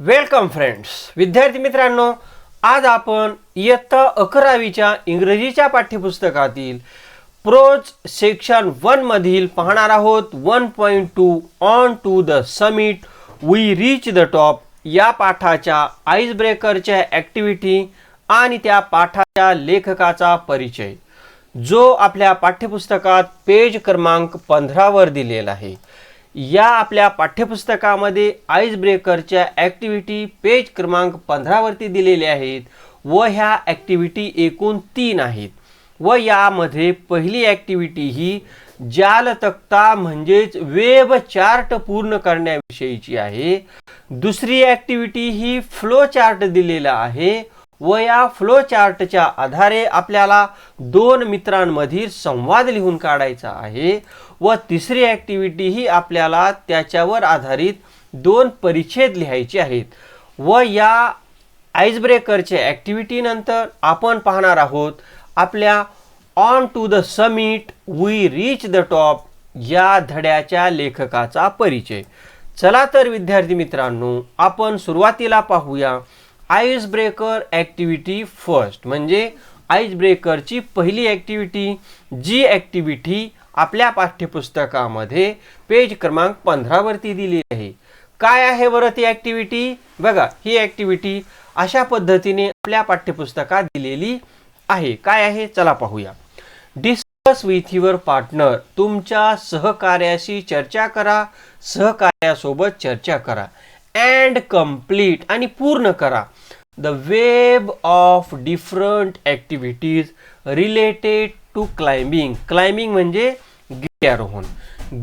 Welcome friends. विद्यार्थी मित्रांनो आज आपण इयत्ता अकरावीच्या इंग्रजीच्या पाठ्यपुस्तकातील प्रोज सेक्शन वन मधील पाहणार आहोत. One point two on to the summit we reach the top या पाठाच्या आईस ब्रेकरच्या ॲक्टिव्हिटी आणि त्या पाठाच्या लेखकाचा परिचय जो आपल्या पाठ्यपुस्तकात पेज क्रमांक पंधरावर दिलेला आहे. या आपल्या पाठ्यपुस्तकामध्ये आईस ब्रेकरच्या ॲक्टिव्हिटी पेज क्रमांक पंधरावरती दिलेल्या आहेत व ह्या ॲक्टिव्हिटी एकूण तीन आहेत. व यामध्ये पहिली ॲक्टिव्हिटी ही जाल तक्ता म्हणजेच वेब चार्ट पूर्ण करण्याविषयीची आहे. दुसरी ॲक्टिव्हिटी ही फ्लो चार्ट दिलेला आहे. व या फ्लो चार्टच्या आधारे आपल्याला दोन मित्रांमधील संवाद लिहून काढायचा आहे व तिसरी ॲक्टिव्हिटी ही आपल्याला त्याच्यावर आधारित दोन परिच्छेद लिहायचे आहेत. व या आईस ब्रेकरच्या ॲक्टिव्हिटीनंतर आपण पाहणार आहोत आपल्या on to the summit we reach the top या धड्याच्या लेखकाचा परिचय. चला तर विद्यार्थी मित्रांनो आपण सुरुवातीला पाहूया. आईस ब्रेकर ॲक्टिव्हिटी फर्स्ट म्हणजे आईस ब्रेकरची पहिली ॲक्टिव्हिटी जी ॲक्टिव्हिटी आपल्या पाठ्यपुस्तकामध्ये पेज क्रमांक पंधरावरती दिली आहे. काय आहे बरं ती ॲक्टिव्हिटी बघा ही ॲक्टिव्हिटी अशा पद्धतीने आपल्या पाठ्यपुस्तकात दिलेली आहे. काय आहे? चला पाहूया. डिस्कस विथ युअर पार्टनर तुमच्या सहकार्याशी चर्चा करा. सहकार्यासोबत चर्चा करा. अँड कंप्लीट आणि पूर्ण करा. The web of different activities related to climbing climbing म्हणजे गिर्यारोहण.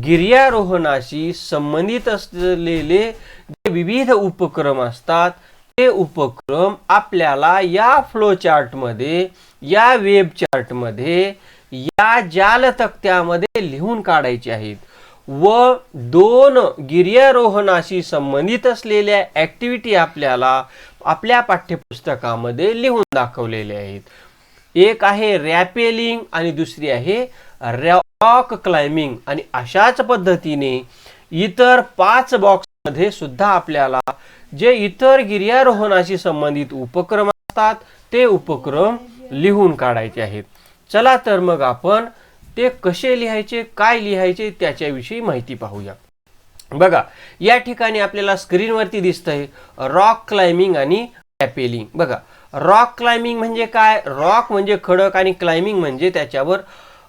गिर्यारोहणाशी संबंधित असलेले जे विविध उपक्रम असतात ते उपक्रम आपल्याला या फ्लो चार्टमध्ये या वेब चार्टमध्ये या जाल तक्त्यामध्ये लिहून काढायचे आहेत. व दोन गिर्यारोहणाशी संबंधित असलेल्या ॲक्टिव्हिटी आपल्याला आपल्या पाठ्यपुस्तकामध्ये लिहून दाखवलेले आहेत. एक आहे रॅपेलिंग आणि दुसरी आहे रॉक क्लाइम्बिंग आणि अशाच पद्धतीने इतर पाच बॉक्समध्ये सुद्धा आपल्याला जे इतर गिर्यारोहणाशी संबंधित उपक्रम असतात ते उपक्रम लिहून काढायचे आहेत. चला तर मग आपण ते कसे लिहायचे काय लिहायचे त्याच्याविषयी माहिती पाहूया. बघा या ठिकाणी आपल्याला स्क्रीनवरती दिसतंय रॉक क्लाइम्बिंग आणि रॅपेलिंग बघा रॉक क्लाइम्बिंग म्हणजे काय? रॉक म्हणजे खडक आणि क्लाइम्बिंग म्हणजे त्याच्यावर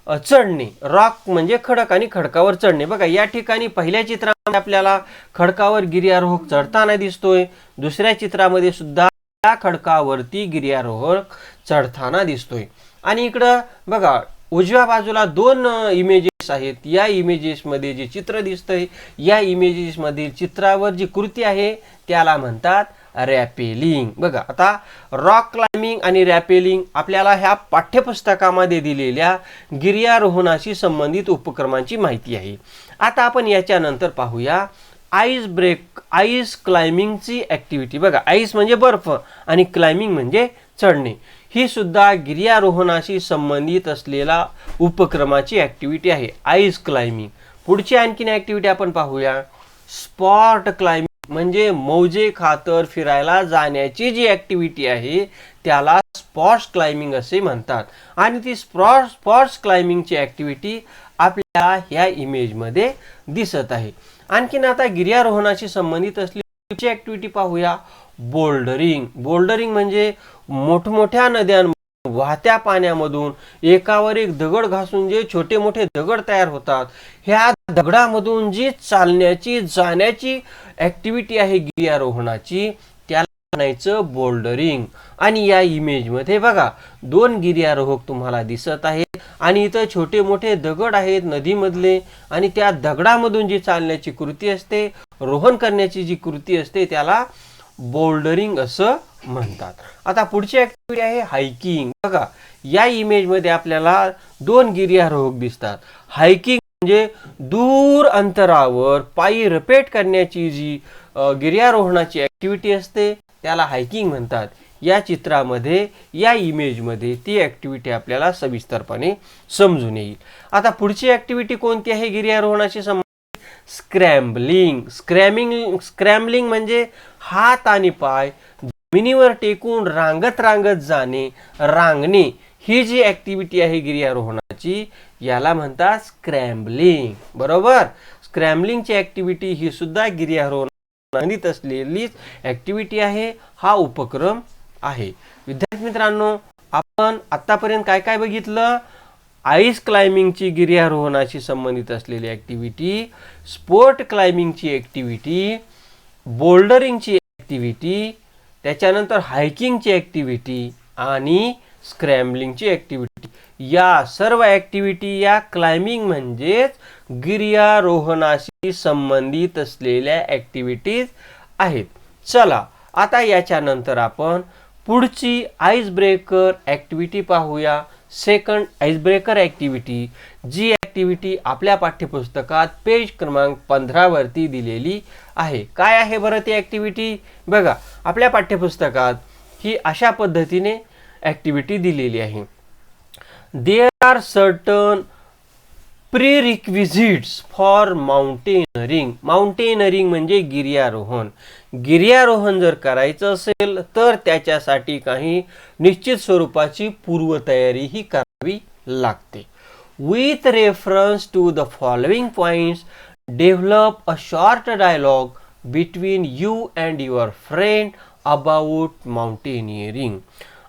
चढणे. रॉक म्हणजे खडक आणि खडकावर चढणे. बघा या ठिकाणी पहिल्या चित्रामध्ये आपल्याला खडकावर गिर्यारोहक चढताना दिसतोय. दुसऱ्या चित्रामध्ये सुद्धा त्या खडकावरती गिर्यारोहक चढताना दिसतोय. आणि इकडं बघा उजव्या बाजूला दोन इमेजेस आहेत. या इमेजेसमध्ये जे चित्र दिसतंय या इमेजेसमधील चित्रावर जी कृती आहे त्याला म्हणतात रॅपेलिंग बघा आता रॉक क्लाइम्बिंग आणि रॅपेलिंग आपल्याला ह्या पाठ्यपुस्तकामध्ये दिलेल्या गिर्यारोहणाशी संबंधित उपक्रमांची माहिती आहे. आता आपण याच्यानंतर पाहूया आईस ब्रेक आईस क्लाइम्बिंगची ॲक्टिव्हिटी बघा आईस म्हणजे बर्फ आणि क्लाइम्बिंग म्हणजे चढणे. ही सुद्धा गिर्यारोहणाशी संबंधित असलेला उपक्रमाची ॲक्टिव्हिटी आहे आईस क्लाइम्बिंग पुढची आणखीन ॲक्टिव्हिटी आपण पाहूया. स्पॉट क्लाइम्बिंग म्हणजे मौजे खातर फिरायला जाण्याची जी ॲक्टिव्हिटी आहे त्याला स्पॉट्स क्लाइम्बिंग असे म्हणतात. आणि ती स्पॉट स्पॉट्स क्लाइम्बिंगची ॲक्टिव्हिटी आपल्या ह्या इमेजमध्ये दिसत आहे. आणखीन आता गिर्यारोहणाशी संबंधित असलेली ॲक्टिव्हिटी पाहूया. बोल्डरिंग बोल्डरिंग म्हणजे मोठमोठ्या नद्यां वाहत्या पाण्यामधून एकावर एक दगड घासून जे छोटे मोठे दगड तयार होतात ह्या दगडामधून जी चालण्याची जाण्याची ॲक्टिव्हिटी आहे गिर्यारोहणाची त्याला म्हणायचं बोल्डरिंग आणि या इमेजमध्ये बघा दोन गिर्यारोहक तुम्हाला दिसत आहेत. आणि इथं छोटे मोठे दगड आहेत नदीमधले आणि त्या दगडामधून जी चालण्याची कृती असते रोहन करण्याची जी कृती असते त्याला बोल्डरिंग असं म्हणतात. आता पुढची ॲक्टिव्हिटी आहे हायकिंग बघा या इमेजमध्ये आपल्याला दोन गिर्यारोहक दिसतात. हायकिंग म्हणजे दूर अंतरावर पायी रपेट करण्याची जी गिर्यारोहणाची ॲक्टिव्हिटी असते त्याला हायकिंग म्हणतात. या चित्रामध्ये या इमेजमध्ये ती ॲक्टिव्हिटी आपल्याला सविस्तरपणे समजून येईल. आता पुढची ॲक्टिव्हिटी कोणती आहे? गिर्यारोहणाशी संबंधित स्क्रॅम्बलिंग स्क्रॅमिंग स्क्रॅम्बलिंग म्हणजे हात आणि पाय जमिनीवर टेकून रांगत रांगत जाणे रांगणे. ही जी ॲक्टिव्हिटी आहे गिर्यारोहणाची याला म्हणतात स्क्रॅम्बलिंग बरोबर? स्क्रॅम्बलिंगची ॲक्टिव्हिटी ही सुद्धा गिर्यारोहण असलेलीच ॲक्टिव्हिटी आहे. हा उपक्रम आहे. विद्यार्थी मित्रांनो आपण आत्तापर्यंत काय काय बघितलं? आईस क्लाइम्बिंगची गिर्यारोहणाशी संबंधित असलेली ॲक्टिव्हिटी स्पोर्ट क्लाइम्बिंगची ॲक्टिव्हिटी बोल्डरिंगची ॲक्टिव्हिटी त्याच्यानंतर हायकिंगची ॲक्टिव्हिटी आणि स्क्रॅम्बलिंगची ॲक्टिव्हिटी या सर्व ॲक्टिव्हिटी या क्लाइम्बिंग म्हणजेच गिर्यारोहणाशी संबंधित असलेल्या ॲक्टिव्हिटीज आहेत. चला आता याच्यानंतर आपण पुढची आईस ब्रेकर ॲक्टिव्हिटी पाहूया. सेकंड आईस ब्रेकर ॲक्टिव्हिटी जी ॲक्टिव्हिटी आपल्या पाठ्यपुस्तकात पेज क्रमांक पंधरावरती दिलेली आहे. काय आहे बरं ती ॲक्टिव्हिटी बघा आपल्या पाठ्यपुस्तकात ही अशा पद्धतीने ॲक्टिव्हिटी दिलेली आहे. There are certain prerequisites for mountaineering mountaineering म्हणजे गिर्यारोहण. गिर्यारोहण जर करायचं असेल तर त्याच्यासाठी काही निश्चित स्वरूपाची पूर्वतयारी ही करावी लागते. With reference to the following points develop a short dialogue between you and your friend about mountaineering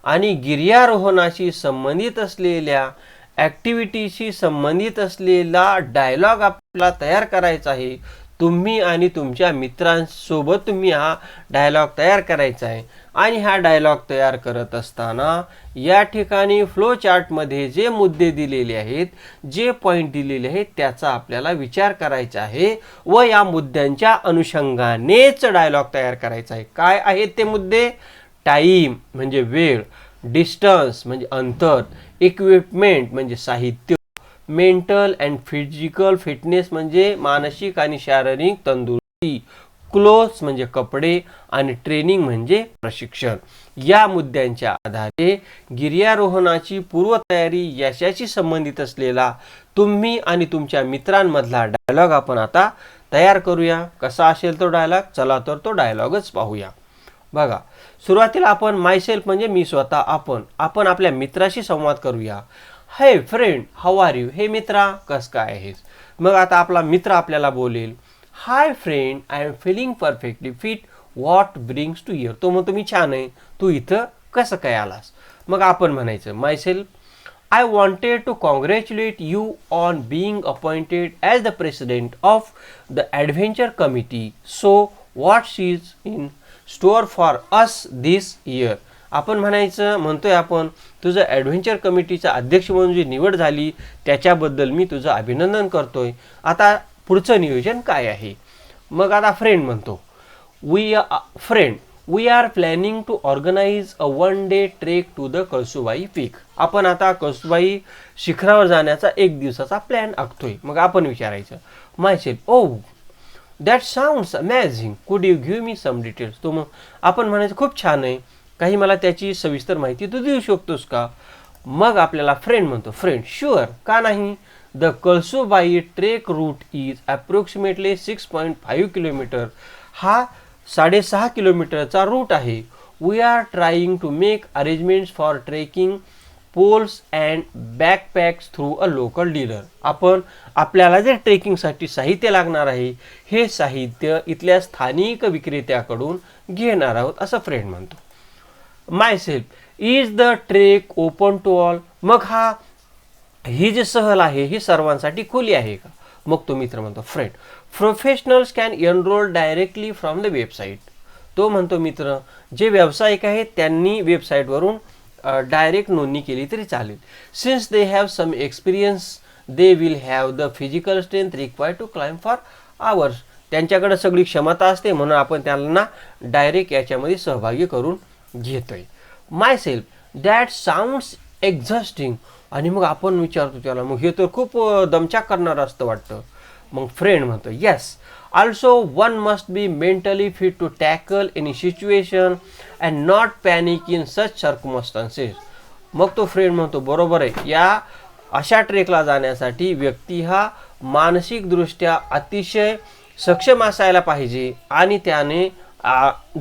आणि गिर्यारोहणाशी संबंधित असलेल्या ॲक्टिव्हिटीशी संबंधित असलेला डायलॉग आपल्याला तयार करायचा आहे. तुम्ही आणि तुमच्या मित्रांसोबत तुम्ही हा डायलॉग तयार करायचा आहे. आणि हा डायलॉग तयार करत असताना या ठिकाणी फ्लो चार्टमध्ये जे मुद्दे दिलेले आहेत जे पॉईंट दिलेले आहेत त्याचा आपल्याला विचार करायचा आहे व या मुद्द्यांच्या अनुषंगानेच डायलॉग तयार करायचा आहे. काय आहेत ते मुद्दे? टाईम म्हणजे वेळ डिस्टन्स म्हणजे अंतर इक्विपमेंट म्हणजे साहित्य. मेंटल अँड फिजिकल फिटनेस म्हणजे मानसिक आणि शारीरिक तंदुरुस्ती क्लोथ म्हणजे कपडे आणि ट्रेनिंग म्हणजे प्रशिक्षण. या मुद्द्यांच्या आधारे गिर्यारोहणाची पूर्वतयारी यशाशी संबंधित असलेला तुम्ही आणि तुमच्या मित्रांमधला डायलॉग आपण आता तयार करूया. कसा असेल तो डायलॉग चला तर तो डायलॉगच पाहूया. बघा सुरुवातीला आपण मायसेल्फ म्हणजे मी स्वतः आपण. आपण आपल्या मित्राशी संवाद करूया. हे friend how are you hey मित्रा कसं काय आहेस? मग आता आपला मित्र आपल्याला बोलेल hi friend I am feeling perfectly fit what brings to here तो म्हणतो मी छान आहे. तू इथं कसं काय आलास? मग आपण म्हणायचं myself I wanted to congratulate you on being appointed as the president of the adventure committee so what's is in store for us this year आपण म्हणायचं म्हणतोय आपण तुझं ॲडव्हेंचर कमिटीचा अध्यक्ष म्हणून जी निवड झाली त्याच्याबद्दल मी तुझं अभिनंदन करतोय. आता पुढचं नियोजन काय आहे? मग आता फ्रेंड म्हणतो. We friend we are planning to organise a one day trek to the Kalsubai peak आपण आता कळसुबाई शिखरावर जाण्याचा एक दिवसाचा प्लॅन आखतोय. मग आपण विचारायचं myself oh that sounds amazing could you give me some details तो मग आपण म्हणायचं खूप छान आहे. काही मला त्याची सविस्तर माहिती तू देऊ शकतोस का? मग आपल्याला फ्रेंड म्हणतो फ्रेंड शुअर का नाही? The Kalsubai trek route is approximately six point five kilometre हा साडेसहा किलोमीटरचा रूट आहे. We are trying to make arrangements for trekking poles and backpacks through a local dealer आपण आपल्याला जे ट्रेकिंगसाठी साहित्य लागणार आहे हे साहित्य इथल्या स्थानिक विक्रेत्याकडून घेणार आहोत असं फ्रेंड म्हणतो. Myself is the trek open to all मग हा ही जी सहल आहे ही सर्वांसाठी खुली आहे का? मग तो मित्र म्हणतो friend professionals can enrol directly from the website तो म्हणतो मित्र जे व्यावसायिक आहेत त्यांनी वेबसाईटवरून डायरेक्ट नोंदणी केली तरी चालेल. Since they have some experience they will have the physical strength require to climb for hours त्यांच्याकडे सगळी क्षमता असते म्हणून आपण त्यांना डायरेक्ट याच्यामध्ये सहभागी करून घेतोय. Myself that sounds exhausting आणि मग आपण विचारतो त्याला मग हे तर खूप दमचाक करणारं असतं वाटतं. मग फ्रेंड म्हणतो yes also one must be mentally fit to tackle any situation and not panic in such circumstances मग तो फ्रेंड म्हणतो बरोबर आहे. या अशा ट्रेकला जाण्यासाठी व्यक्ती हा मानसिकदृष्ट्या अतिशय सक्षम असायला पाहिजे आणि त्याने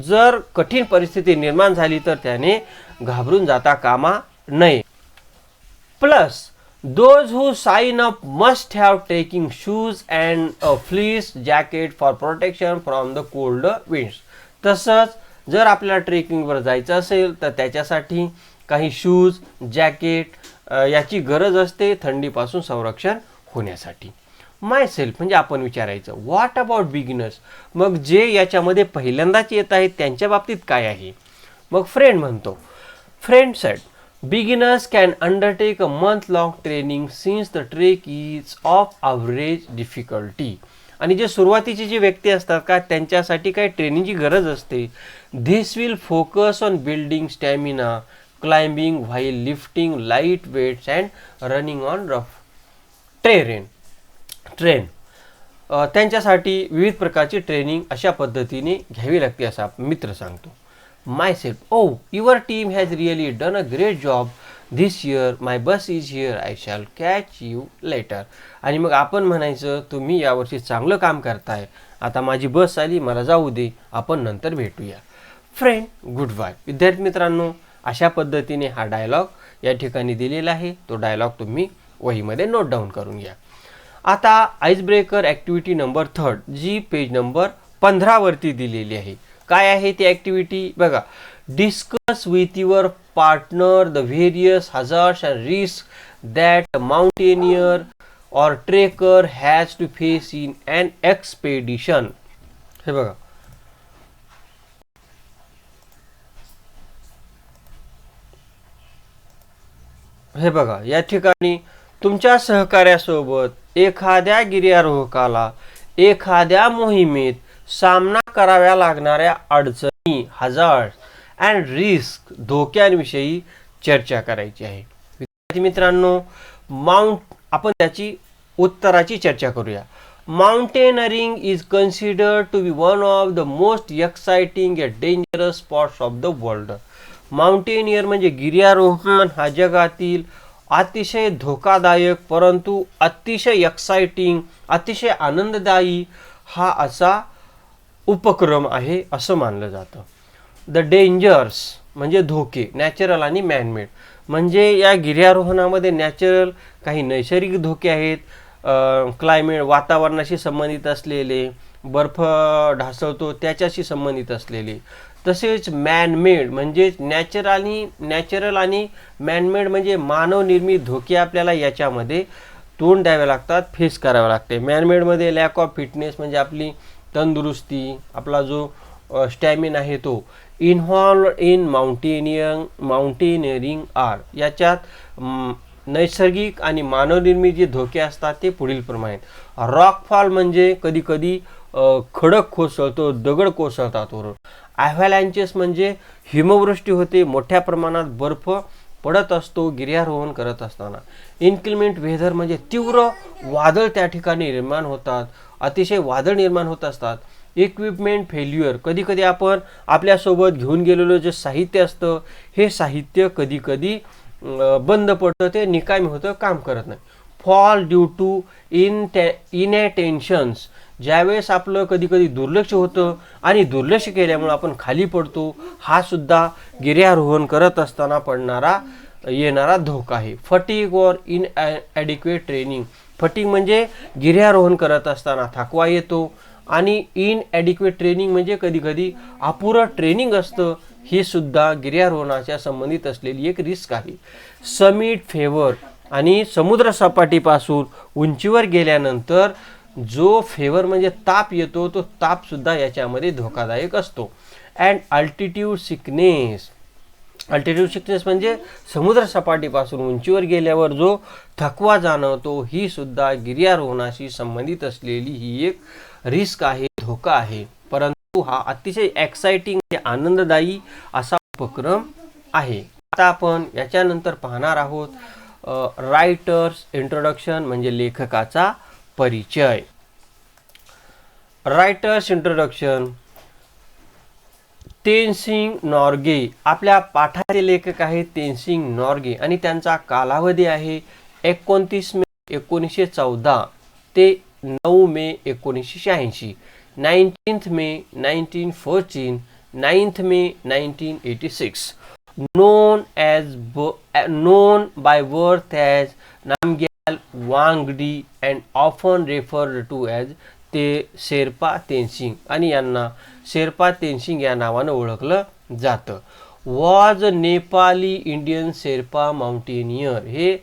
जर कठीण परिस्थिती निर्माण झाली तर त्याने घाबरून जाता कामा नये. Plus those who sign up must have taking shoes and fleece jacket for protection from the cold winds तसंच जर आपल्याला ट्रेकिंगवर जायचं असेल तर त्याच्यासाठी काही शूज जॅकेट याची गरज असते थंडीपासून संरक्षण होण्यासाठी. माय सेल्फ म्हणजे आपण विचारायचं व्हॉट अबाउट बिगिनर्स मग जे याच्यामध्ये पहिल्यांदाच येत आहेत त्यांच्या बाबतीत काय आहे? मग फ्रेंड म्हणतो. Friend set beginners can undertake a month long training since the trek is of average difficulty आणि जे सुरुवातीचे जे व्यक्ती असतात का त्यांच्यासाठी काही ट्रेनिंगची गरज असते. This will focus on building stamina climbing while lifting light weights and running on rough terrain train. त्यांच्यासाठी विविध प्रकारची ट्रेनिंग अशा पद्धतीने घ्यावी लागते असा मित्र सांगतो. Myself oh your team has really done a great job this year my bus is here I shall catch you later आणि मग आपण म्हणायचं तुम्ही यावर्षी चांगलं काम करताय. आता माझी बस आली मला जाऊ दे. आपण नंतर भेटूया. फ्रेंड गुड बाय विद्यार्थी मित्रांनो अशा पद्धतीने हा डायलॉग या ठिकाणी दिलेला आहे. तो डायलॉग तुम्ही वहीमध्ये नोट डाऊन करून घ्या. आता ice breaker activity number third जी पेज नंबर पंधरावरती दिलेली आहे. काय आहे ती ॲक्टिव्हिटी बघा discuss with your partner the various hazards and risk that mountaineer or trekker has to face in an expedition हे बघा. हे बघा, या ठिकाणी तुमच्या सहकार्यासोबत एखाद्या गिर्यारोहकाला एखाद्या मोहिमेत सामना कराव्या लागणाऱ्या अडचणी हजार्ड अँड रिस्क धोक्यांविषयी चर्चा करायची आहे. विद्यार्थी मित्रांनो माउंट आपण त्याची उत्तराची चर्चा करूया. Mountaineering is considered to be one of the most exciting and dangerous spots of the world mountaineer म्हणजे गिर्यारोहण हा जगातील अतिशय धोकादायक परंतु अतिशय एक्साइटिंग अतिशय आनंददायी हा असा उपक्रम आहे असं मानलं जातं. द डेंजर्स म्हणजे धोके नॅचरल आणि मॅनमेड म्हणजे या गिर्यारोहणामध्ये नॅचरल काही नैसर्गिक धोके आहेत. क्लायमेट वातावरणाशी संबंधित असलेले बर्फ ढासळतो त्याच्याशी संबंधित असलेले. तसेच मॅनमेड म्हणजेच नॅचरल आणि नॅचरल आणि मॅनमेड म्हणजे मानवनिर्मित धोके आपल्याला याच्यामध्ये तोंड द्यावे लागतात फेस करावे लागते. मॅनमेडमध्ये लॅक ऑफ फिटनेस म्हणजे आपली तंदुरुस्ती आपला जो स्टॅमिना आहे तो involve in mountaineering mountaineering are याच्यात नैसर्गिक आणि मानवनिर्मित जे धोके असतात ते पुढील प्रमाणे रॉकफॉल म्हणजे कधीकधी खडक कोसळतो दगड कोसळतात वरून. ॲव्हॅलॅन्चेस म्हणजे हिमवृष्टी होते मोठ्या प्रमाणात बर्फ पडत असतो गिर्यारोहण करत असताना. इन्क्लिमेंट वेदर म्हणजे तीव्र वादळ त्या ठिकाणी निर्माण होतात अतिशय वादळ निर्माण होत असतात. इक्विपमेंट फेल्युअर कधीकधी आपण आपल्यासोबत घेऊन गेलेलं जे साहित्य असतं हे साहित्य कधीकधी बंद पडतं ते निकामी होतं काम करत नाही. फॉल ड्यू टू इन टे इनॅटेन्शन्स ज्यावेळेस आपलं कधी कधी दुर्लक्ष होतं आणि दुर्लक्ष केल्यामुळे आपण खाली पडतो हा सुद्धा गिर्यारोहण करत असताना पडणारा येणारा धोका आहे. Fatigue or inadequate training fatigue म्हणजे गिर्यारोहण करत असताना थकवा येतो आणि इन ॲडिक्वेट ट्रेनिंग म्हणजे कधीकधी अपुरं ट्रेनिंग असतं ही सुद्धा गिर्यारोहणाच्या संबंधित असलेली एक रिस्क आहे. समिट फेवर आणि समुद्रसपाटीपासून उंचीवर गेल्यानंतर जो फेवर म्हणजे ताप येतो तो तापसुद्धा याच्यामध्ये धोकादायक असतो. And altitude sickness altitude sickness म्हणजे समुद्रसपाटीपासून उंचीवर गेल्यावर जो थकवा जाणवतो ही सुद्धा गिर्यारोहणाशी संबंधित असलेली ही एक रिस्क आहे धोका आहे. परंतु हा अतिशय एक्साइटिंग आनंददायी असा उपक्रम आहे. आता आपण याच्यानंतर पाहणार आहोत रायटर्स इंट्रोडक्शन म्हणजे लेखकाचा परिचय. Writer's introduction Tenzing Norgay. आपल्या पाठाचे लेखक आहेत तेनसिंग नॉर्गे आणि त्यांचा कालावधी आहे एकोणतीस मे एकोणीसशे चौदा ते नऊ मे एकोणीसशे शहाऐंशी. Nineteenth May nineteen fourteen ninth May nineteen eighty six. Known as ब known by birth as as eh, Wangdi and often referred to as ते शेर्पा तेनसिंग आणि यांना शेर्पा तेनसिंग या नावानं ओळखलं जातं. Was Nepali Indian Sherpa mountaineer. हे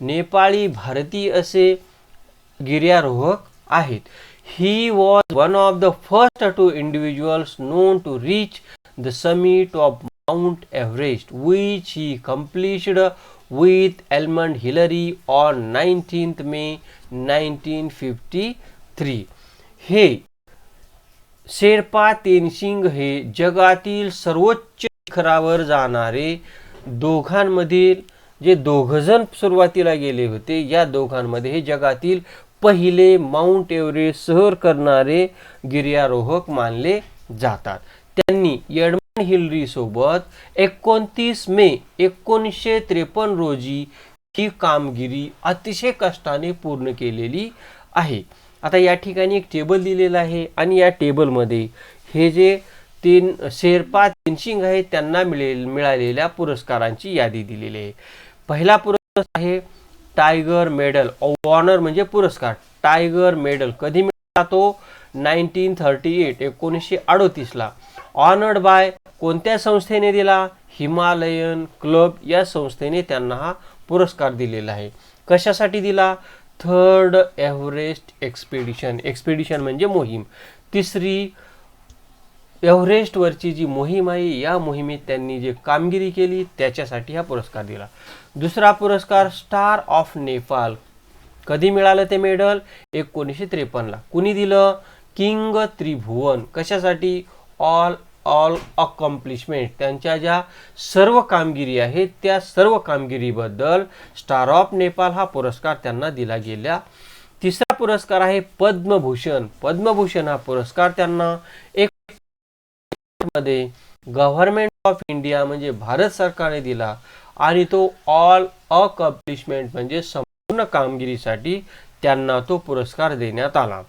नेपाळी भारतीय असे गिर्यारोहक आहेत. He was one of the first two individuals known to reach the summit of Mount Everest which he accomplished with Edmund Hillary on nineteenth May nineteen fifty three हे शेर्पा तेनसिंग हे जगातील सर्वोच्च शिखरावर जाणारे दोघांमधील जे दोघजण सुरुवातीला गेले होते या दोघांमध्ये हे जगातील पहिले माउंट एव्हरेस्ट सहर करणारे गिर्यारोहक मानले जातात. त्यांनी हिलरी सोबत एकोणतीस मे एकोणीसशे त्रेपन्न रोजी ही कामगिरी अतिशय कष्टाने पूर्ण केलेली आहे. आता या ठिकाणी एक टेबल दिलेला आहे आणि या टेबलमध्ये हे जे तीन शेर्पा तेनशिंग आहेत त्यांना मिळेल मिळालेल्या पुरस्कारांची यादी दिलेली आहे. पहिला पुरस्कार आहे टायगर मेडल ऑनर म्हणजे पुरस्कार. टायगर मेडल कधी मिळाला तो? नाईन्टीन थर्टी एट एकोणीसशे अडोतीसला ऑनर्ड बाय कोणत्या संस्थेने दिला? हिमालयन क्लब या संस्थेने त्यांना हा पुरस्कार दिलेला आहे. कशासाठी दिला? Third Everest expedition. एक्सपेडिशन म्हणजे मोहीम. तिसरी एव्हरेस्टवरची जी मोहीम आहे या मोहिमेत त्यांनी जे कामगिरी केली त्याच्यासाठी हा पुरस्कार दिला. दुसरा पुरस्कार स्टार ऑफ नेपाल. कधी मिळालं ते मेडल? एकोणीसशे त्रेपन्नला. कुणी दिलं? किंग त्रिभुवन. कशासाठी? ऑल ऑल अकॉम्प्लिशमेंट त्यांच्या ज्या सर्व कामगिरी आहेत त्या सर्व कामगिरीबद्दल स्टार ऑफ नेपाल हा पुरस्कार त्यांना दिला गेला. तिसरा पुरस्कार आहे पद्मभूषण. पद्मभूषण हा पुरस्कार त्यांना एक मध्ये गव्हर्नमेंट ऑफ इंडिया म्हणजे भारत सरकारने दिला आणि तो ऑल अकम्प्लिशमेंट म्हणजे संपूर्ण कामगिरीसाठी त्यांना तो पुरस्कार देण्यात आला.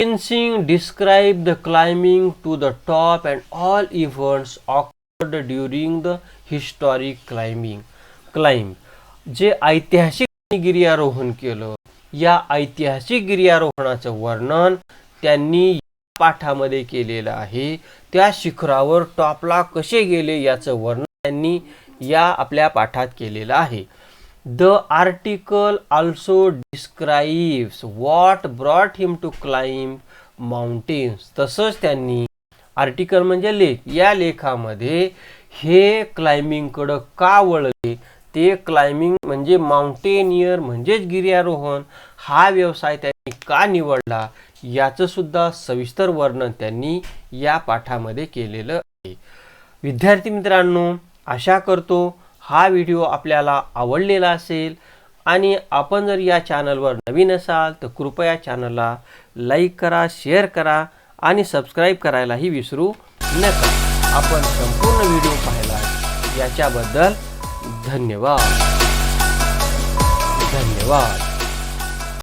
Tenzing described the climbing to the top and all events occurred during the historic climbing. Climb जे ऐतिहासिक गिर्यारोहण केलं या ऐतिहासिक गिर्यारोहणाचं वर्णन त्यांनी पाठामध्ये केलेलं आहे त्या शिखरावर टॉपला कसे गेले याचं वर्णन त्यांनी या आपल्या पाठात केलेलं आहे the article also describes what brought him to climb mountains तसंच त्यांनी आर्टिकल म्हणजे लेख. या लेखामध्ये हे क्लाइम्बिंगकडं का वळले? ते क्लाइम्बिंग म्हणजे माउंटेनियर म्हणजेच गिर्यारोहण हा व्यवसाय त्यांनी का निवडला? याचं सुद्धा सविस्तर वर्णन त्यांनी या पाठामध्ये केलेलं आहे. विद्यार्थी मित्रांनो आशा करतो हा व्हिडिओ आपल्याला आवडलेला असेल आणि आपण जर या चॅनलवर नवीन असाल तर कृपया चॅनलला लाईक करा शेअर करा आणि सबस्क्राईब करायलाही विसरू नका. आपण संपूर्ण व्हिडिओ पाहिला याच्याबद्दल धन्यवाद. धन्यवाद.